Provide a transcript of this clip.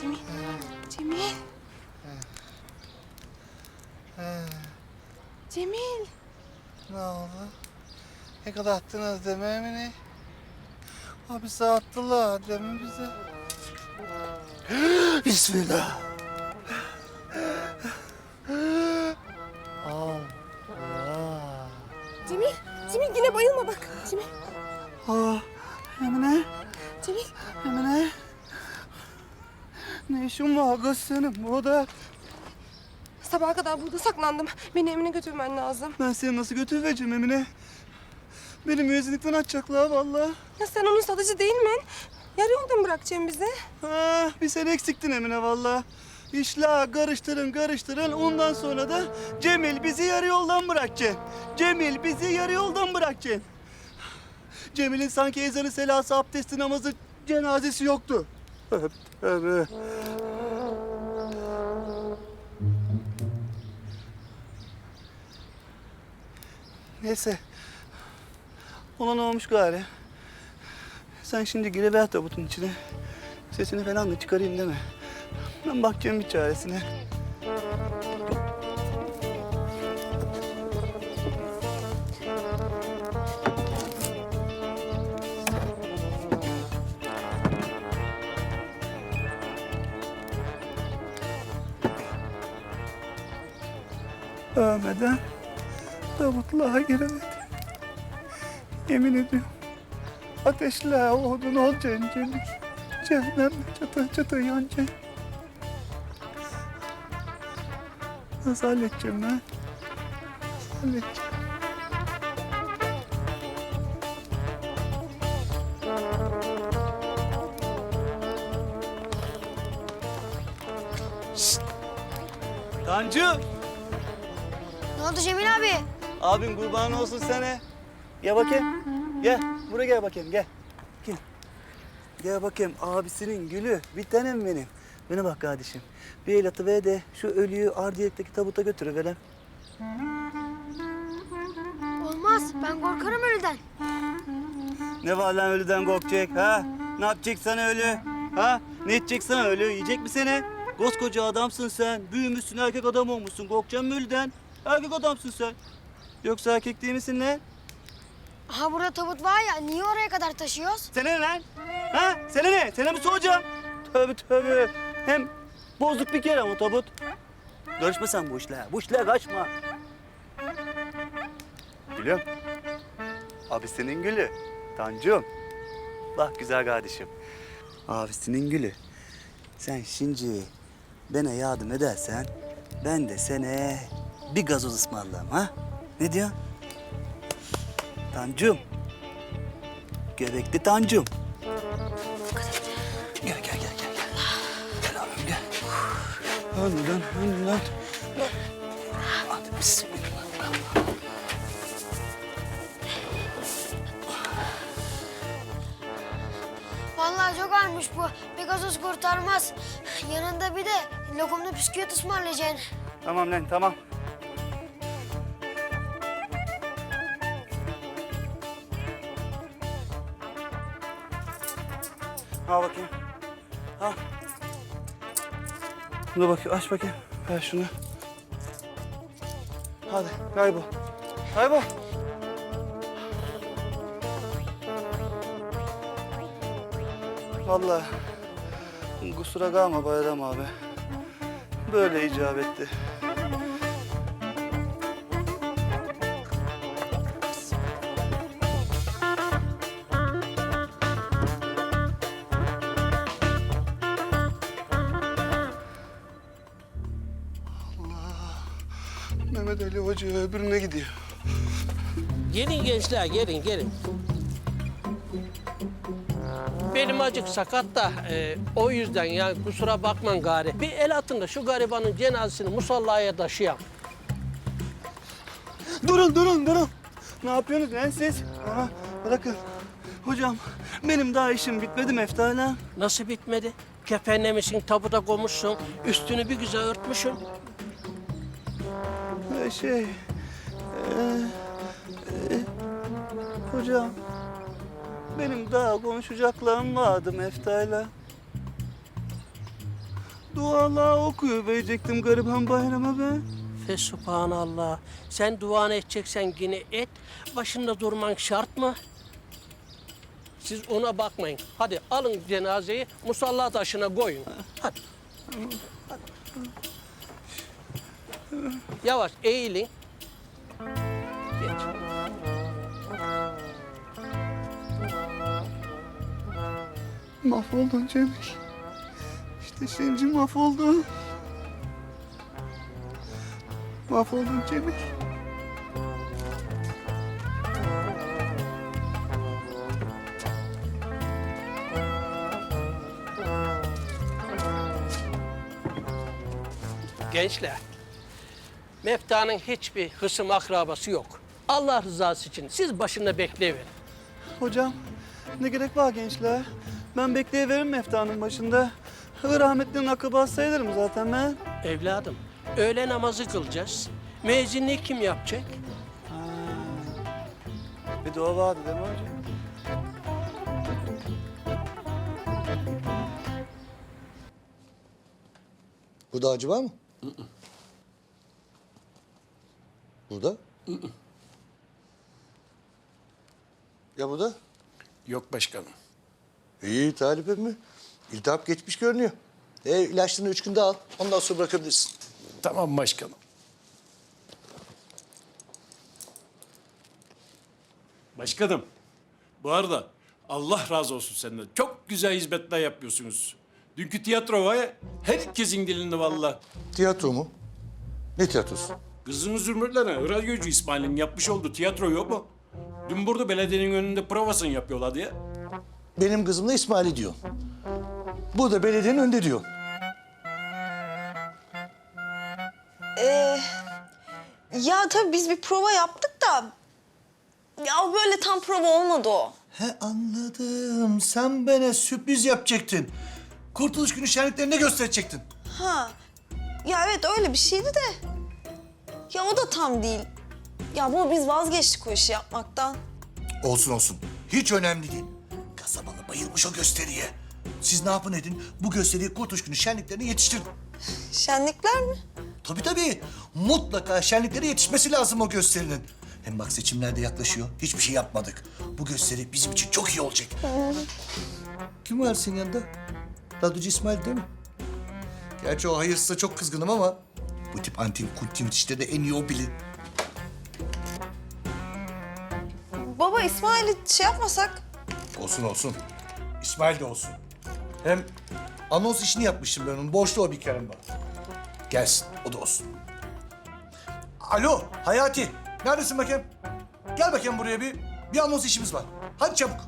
Cemil. Cemil. Cemil. Ne oldu? Ne kadar attınız deme mi Abi attılar deme bize. Bismillah. Allah. Cemil. Cemil yine bayılma bak. Cemil. Ah, Ne işin var kız senin burada? Sabaha kadar burada saklandım. Beni Emine götürmen lazım. Ben seni nasıl götüreceğim Emine? Beni müezzinlikten atacaklar vallahi. Ya sen onun satıcı değil mi? Yarı yolda mı bırakacaksın bizi? Ha, bir sen eksiktin Emine vallahi. İşler karıştırın karıştırın ondan sonra da Cemil bizi yarı yoldan bırakacaksın. Cemil bizi yarı yoldan bırakacaksın. Cemil'in sanki ezanı selası abdesti namazı cenazesi yoktu. Tövbe. Neyse. Olan olmuş gari. Sen şimdi giriver tabutun içine. Sesini falan da çıkarayım deme. Ben bakacağım bir çaresine. Ölmeden tabutluğa giremedim. Yemin ediyorum. Ateşle odun olacaksın Cemil. Cehennem çatı çatı yanacaksın. Nasıl halledeceğim ben? Halledeceğim? Şşt! Tancu! Oldu Cemil abi? Abim kurban olsun sana. Gel bakayım. Gel. Buraya gel bakayım. Gel. Gel. Gel bakayım. Abisinin gülü. Bir tanem benim. Bana bak kardeşim. Bir el atıver de şu ölüyü Ardiyet'teki tabuta götürüverelim. Olmaz. Ben korkarım ölüden. Ne var lan ölüden korkacak ha? Ne yapacaksan ölü? Ha? Ne edeceksen ölü? Yiyecek mi seni? Koskoca adamsın sen. Büyümüşsün, erkek adam olmuşsun. Korkacaksın mı ölüden? Erkek adamsın sen. Yoksa erkek değil misin lan? Aha burada tabut var ya. Niye oraya kadar taşıyoruz? Sana ne lan? Ha? Sana ne? Sana mı soracağım? Tövbe tövbe. Hem bozuk bir kere ama tabut. Karışma sen bu işlere. Bu işlere kaçma. Gülüm. Abisinin gülü. Tancum. Bak güzel kardeşim. Abisinin gülü. Sen şimdi bana yardım edersen ben de sana bir gazoz ısmarlarım ha? Ne diyorsun? Tancum. Göbekli Tancum. Gel gel gel gel. Gel, gel abim gel. Önden önden. Hadi bismillah. Vallahi çok ağırmış bu. Gazoz kurtarmaz. Yanında bir de lokumlu bisküvit ısmarlayacaksın. Tamam lan tamam. Al bakayım. Al. Dur bakayım aç bakayım. Ver şunu. Hadi kaybol. Kaybol. Vallahi kusura kalma Bayram abi. Böyle icap etti. Mehmet Ali Hoca öbürüne gidiyor. Gelin gençler gelin gelin. Benim acık sakat da e, o yüzden ya kusura bakmayın gari. Bir el atın da şu garibanın cenazesini musallaya taşıyam. Durun durun durun. Ne yapıyorsunuz lan siz? Aha, bırakın. Hocam benim daha işim bitmedi Meftala. Nasıl bitmedi? Kefenlemişsin, tabuta koymuşsun, üstünü bir güzel örtmüşsün. Ee, şey... ee, ee, hocam benim daha konuşacaklarım vardı Mefta'yla. Dualar okuyor verecektim gariban bayrama ben. Fe subhanallah. Sen duanı edeceksen yine et. Başında durman şart mı? Siz ona bakmayın. Hadi alın cenazeyi musalla taşına koyun. Hadi. Hadi. Yavaş eğilin. Geç. Mahvoldun Cemil. İşte şimdi mahvoldun. Mahvoldun Cemil. Gençler, Mefta'nın hiçbir hısım akrabası yok. Allah rızası için siz başında bekleyiverin. Hocam ne gerek var gençler? Ben bekleyiveririm Mefta'nın başında. Rahmetlinin akrabası sayılırım zaten ben. Evladım, öğle namazı kılacağız. Müezzinliği kim yapacak? Bir dua vardı değil mi hocam? Burada acı var mı? Burada? Ya burada? Yok başkanım. İyi Talip emmi. İltihap geçmiş görünüyor. E, ilaçlarını üç günde al. Ondan sonra bırakabilirsin. Tamam başkanım. Başkanım, bu arada Allah razı olsun senden. Çok güzel hizmetler yapıyorsunuz. Dünkü tiyatro var ya, herkesin dilinde vallahi. Tiyatro mu? Ne tiyatrosu? Kızın Zümrütler'e radyocu İsmail'in yapmış olduğu tiyatro yok mu? Dün burada belediyenin önünde provasını yapıyorlardı ya. Benim kızımla İsmail'i diyor. Bu da belediyenin önünde diyor. Ya tabii biz bir prova yaptık da... Ya böyle tam prova olmadı o. He anladım. Sen bana sürpriz yapacaktın. Kurtuluş günü şenliklerinde gösterecektin. Ha. Ya evet öyle bir şeydi de. Ya o da tam değil. Ya bu biz vazgeçtik o işi yapmaktan. Olsun olsun. Hiç önemli değil. Kasabalı bayılmış o gösteriye. Siz ne yapın edin? Bu gösteriyi Kurtuluş günü şenliklerine yetiştirin. Şenlikler mi? Tabii tabii. Mutlaka şenliklere yetişmesi lazım o gösterinin. Hem bak seçimler de yaklaşıyor. Hiçbir şey yapmadık. Bu gösteri bizim için çok iyi olacak. Kim var senin yanında? Radyocu İsmail değil mi? Gerçi o hayırsıza çok kızgınım ama... ...bu tip antin kuntin işleri de en iyi o bilir. Baba İsmail'i şey yapmasak. Olsun olsun. İsmail de olsun. Hem anons işini yapmıştım ben onun. Borçlu o bir kere bana. Gelsin, o da olsun. Alo, Hayati. Neredesin bakayım? Gel bakayım buraya bir. Bir anons işimiz var. Hadi çabuk.